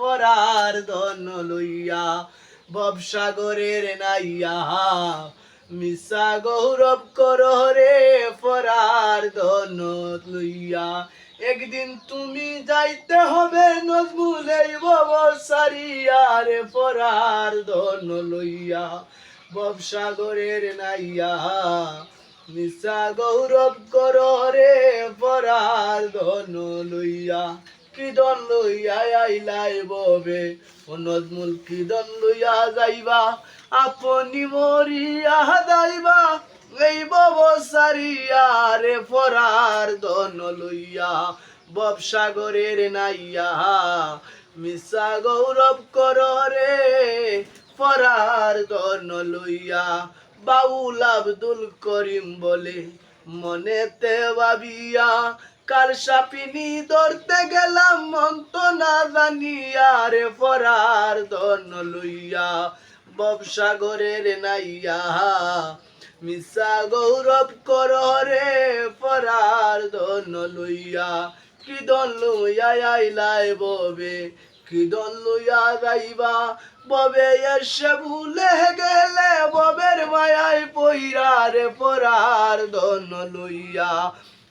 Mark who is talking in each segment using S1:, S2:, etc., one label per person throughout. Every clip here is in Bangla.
S1: পরার ধন লইয়া ববসাগরের নাইয়া। মিশা গৌরব কর রে পরার ধন লইয়া। একদিন তুমি যাইতে হবে নজমুল এই সারিয়া রে পরার ধন লইয়া। ববসাগরের নাইয়া। মিশা গৌরব কর রে পরার ধন লইয়া। কিদন লইয়া আইলাই ববে। ও নজমুল কিদন লইয়া যাইবা, আপনি মরিয়া যাইবা। এই বব সারিয়া রে পরার ধন লইয়া ববসাগরের নাইয়া। মিশা গৌরব কর রে পরার ধন লইয়া। বাউল আব্দুল করিম বলে মনেতে ভাবিয়া কাল সাপিনি ধরতে গেলাম মন্ত না জানিয়া রে পরার ধন লইয়া ববসাগরের নাইয়া। মিশা গৌরব কর রে পরার ধন লইয়া। কি দন লইয়া আইলাই ববে কি দন লইয়া যাইবা ববে, এসে ভুলে গেলে ববের মায়ায় পইরা রে পরার ধন লইয়া।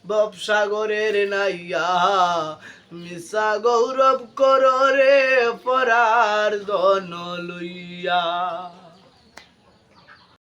S1: ববসাগরের নাইয়া মিশা গৌরব কর রে পরার ধন লইয়া।